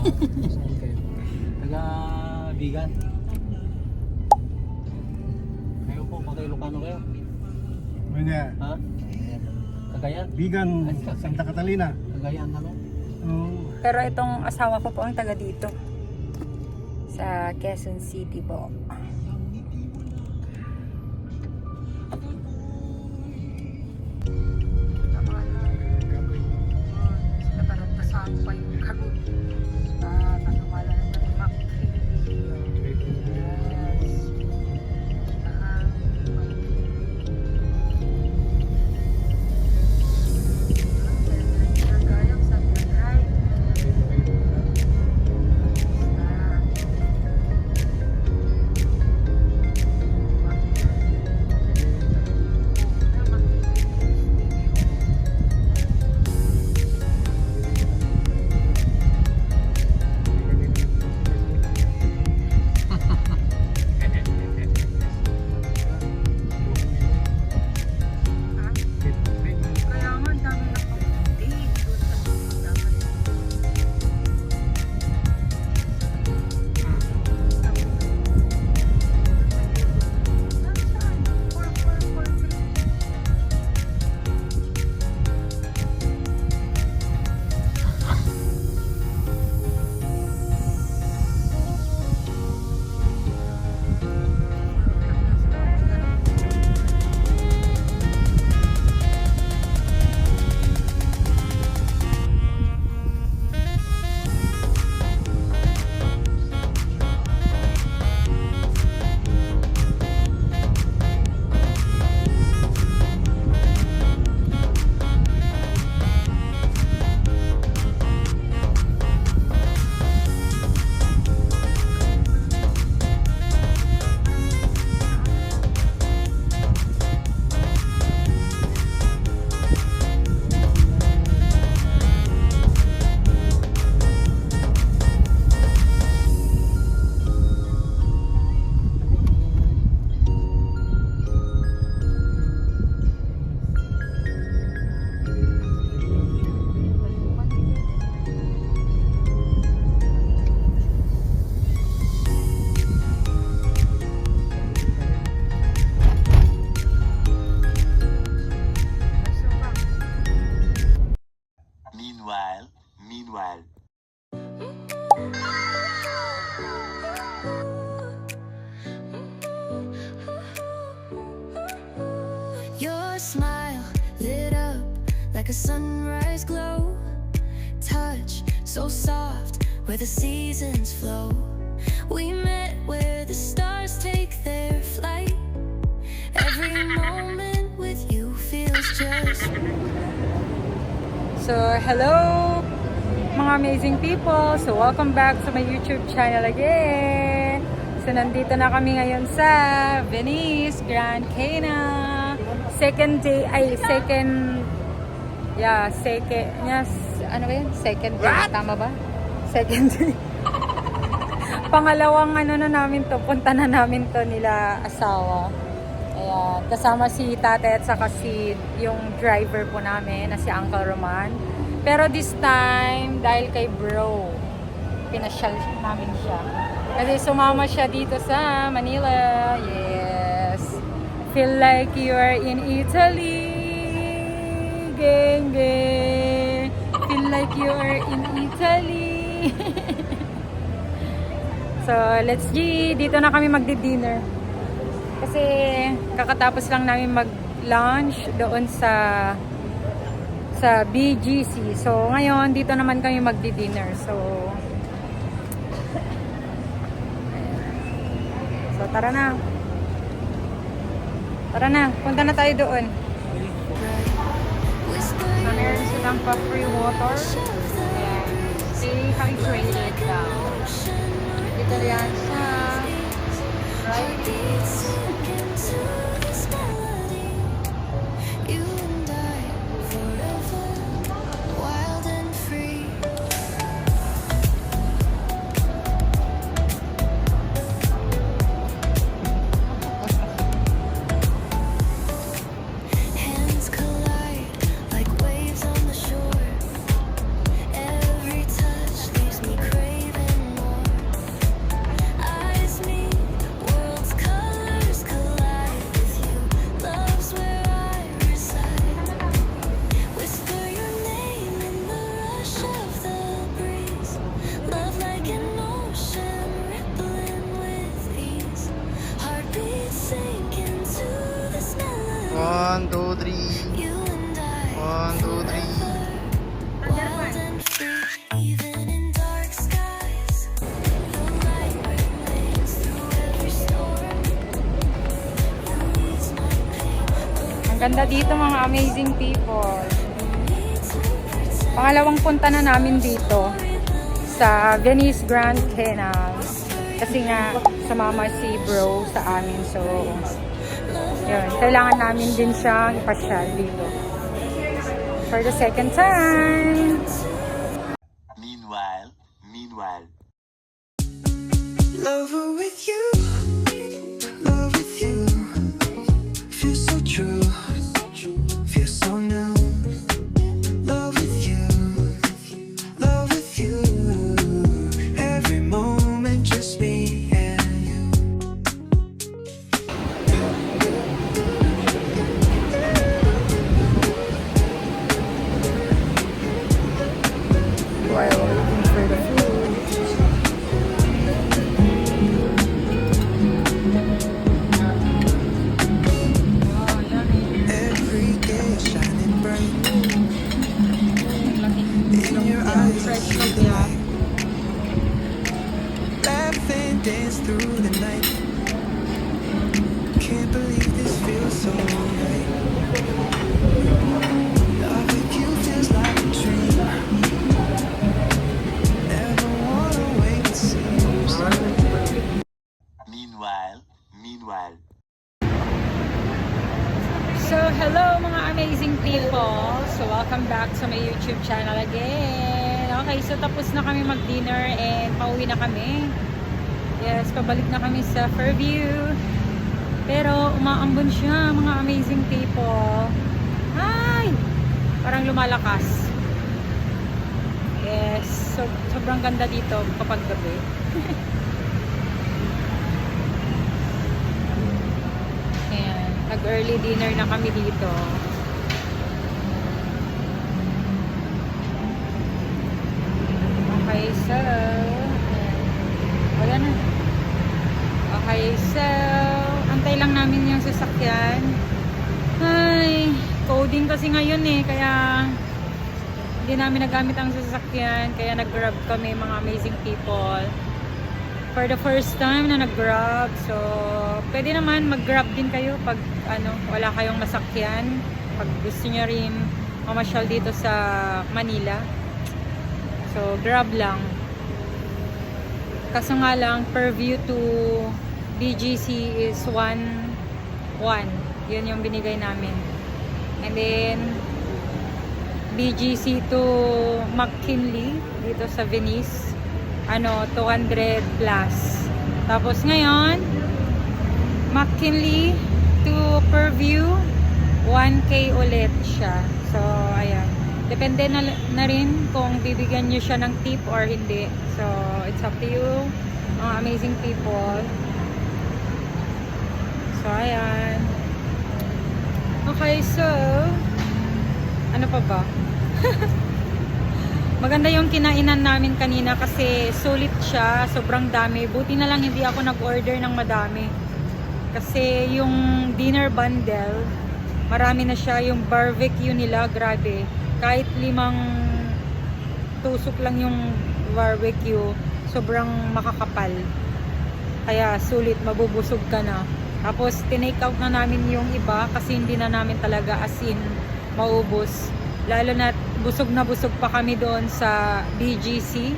Saan kayo? Taga Bigan. Kayo po, mga Ilocano kayo? Mga Ha? Cagayan? Bigan, Santa Catalina. Cagayan ano? Oh, Pero itong asawa ko po ang taga dito. Sa Quezon City po. Kaya the seasons flow. We met where the stars take their flight. Every moment with you feels just So, hello mga amazing people. So, welcome back to my YouTube channel again. So, nandito na kami ngayon sa Venice, Grand Cana. Second day, ay, second, yeah, second, yes, ano ba yun? Second day, tama ba? Second day. Pangalawang ano na namin to, punta na namin to nila asawa. Ayan, kasama si tate at saka si yung driver po namin na si Uncle Roman. Pero this time, dahil kay bro, pinasyal namin siya. Kasi sumama siya dito sa Manila. Yes. Feel like you are in Italy. Gang, gang. Feel like you are in Italy. so, let's G. Dito na kami magdi-dinner. Kasi kakatapos lang namin mag-lunch doon sa sa BGC. So, ngayon, dito naman kami magdi-dinner. So, so, tara na. Tara na, punta na tayo doon. So, meron silang pa-free water. see how you train it down. Italian uh, right? Ganda dito mga amazing people. Pangalawang punta na namin dito sa Venice Grand Canal. Kasi nga, sumama si bro sa amin. So, yun. Kailangan namin din siyang ipasyal dito. For the second time. Meanwhile, meanwhile. Lover with you, Feel so true, feel so new. Welcome back sa my YouTube channel again. Okay, so tapos na kami mag-dinner and pauwi na kami. Yes, pabalik na kami sa Fairview. Pero, umaambon siya mga amazing people. Hi! Parang lumalakas. Yes, so, sobrang ganda dito kapag gabi. Nag-early dinner na kami dito. Okay, so... Ayan na. Okay, so... Antay lang namin yung sasakyan. Ay, coding kasi ngayon eh, kaya... Hindi namin nagamit ang sasakyan, kaya nag-grab kami mga amazing people for the first time na nag-grab. So, pwede naman mag-grab din kayo pag ano, wala kayong masakyan. Pag gusto nyo rin mamasyal dito sa Manila. So, grab lang. Kaso nga lang, per view to BGC is 1 1. Yun yung binigay namin. And then, BGC to McKinley dito sa Venice ano, 200 plus. Tapos ngayon, McKinley to Purview, 1K ulit siya. So, ayan. Depende na, na rin kung bibigyan nyo siya ng tip or hindi. So, it's up to you, mga amazing people. So, ayan. Okay, so, ano pa ba? Maganda yung kinainan namin kanina kasi sulit siya, sobrang dami. Buti na lang hindi ako nag-order ng madami. Kasi yung dinner bundle, marami na siya. Yung barbecue nila, grabe. Kahit limang tusok lang yung barbecue, sobrang makakapal. Kaya sulit, mabubusog ka na. Tapos, tinake out na namin yung iba kasi hindi na namin talaga asin maubos. Lalo na busog na busog pa kami doon sa BGC.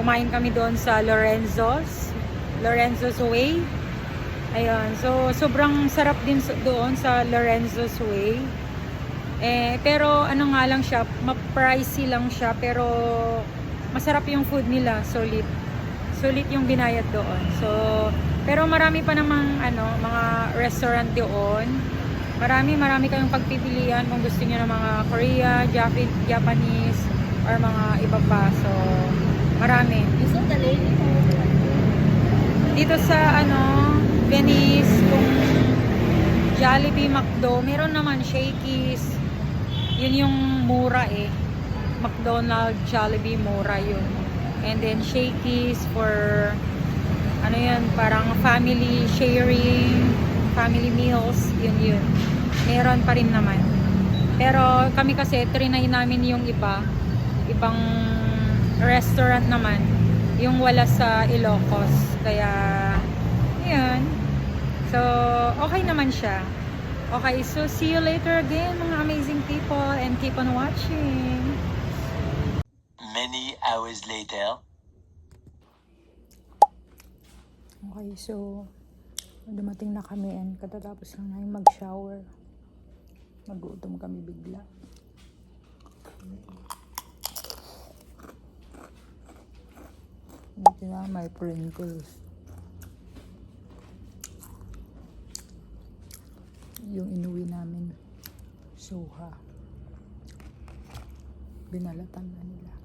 Kumain kami doon sa Lorenzo's. Lorenzo's Way. Ayun. So, sobrang sarap din doon sa Lorenzo's Way. Eh, pero ano nga lang siya, ma-pricey lang siya, pero masarap yung food nila, solid. Solid yung binayad doon. So, pero marami pa namang ano, mga restaurant doon. Marami, marami kayong pagpipilian kung gusto niyo ng mga Korea, Jap- Japanese, or mga iba pa. So, marami. Dito sa ano, Venice, kung Jollibee, McDo, meron naman Shakey's. Yun yung mura eh. McDonald's, Jollibee, mura yun. And then Shakey's for ano yun, parang family sharing, family meals, yun yun. meron pa rin naman. Pero kami kasi, trinay namin yung iba, ibang restaurant naman, yung wala sa Ilocos. Kaya, yun. So, okay naman siya. Okay, so see you later again, mga amazing people, and keep on watching. Many hours later. Okay, so dumating na kami and katatapos lang namin mag-shower. Nagutom kami bigla. Dito na may Pringles. Yung inuwi namin, suha. Binalatan na nila.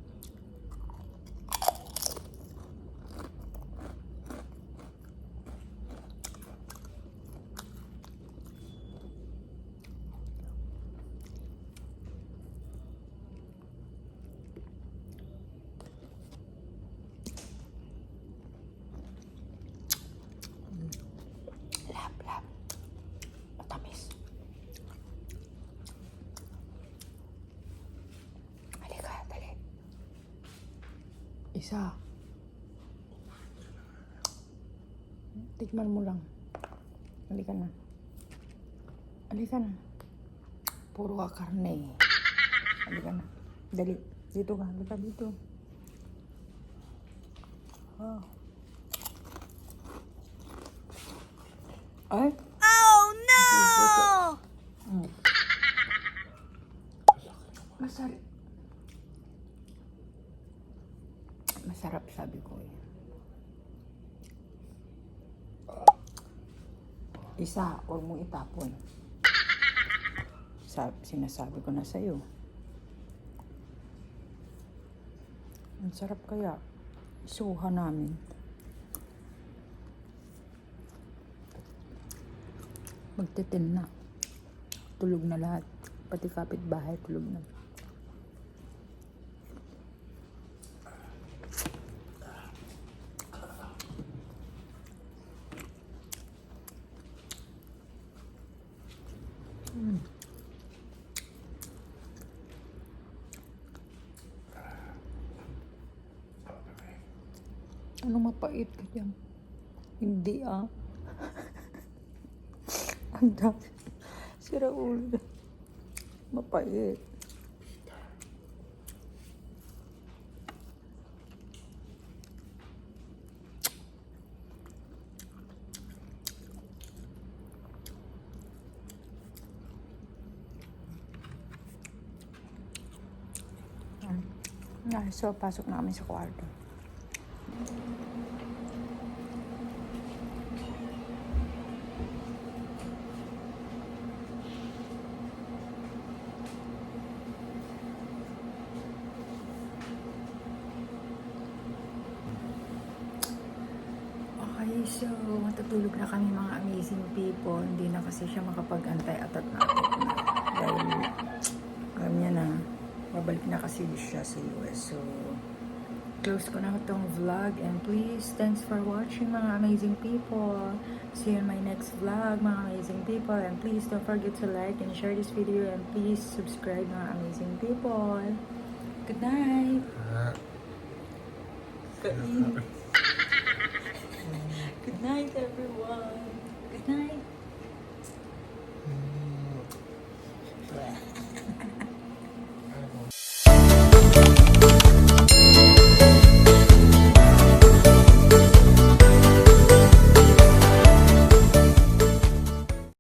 Isa. Tikman mo lang. Halika na. Halika na. Puro ka karne. Halika na. Dali. Dito ka. Halika dito. Oh. Ay. Oh no! Masarap. Masarap sabi ko eh. Isa, or mo itapon. Sab sinasabi ko na sa'yo. Ang sarap kaya. Isuha namin. magtitin na. Tulog na lahat. Pati kapitbahay tulog na. Ano mapait ka? Hindi ah. Ang dami. Sira ulo. Mapait. Ah, so, pasok na kami sa kwarto. Okay, so matutulog na kami mga amazing people. Hindi na kasi siya makapag-antay at at. Dahil alam niya na, babalik na kasi siya sa US. So, close ko na itong vlog. And please, thanks for watching mga amazing people. See you in my next vlog, mga amazing people. And please don't forget to like and share this video. And please subscribe mga amazing people. Good night. Kain. Good night, everyone. Good night. Mm.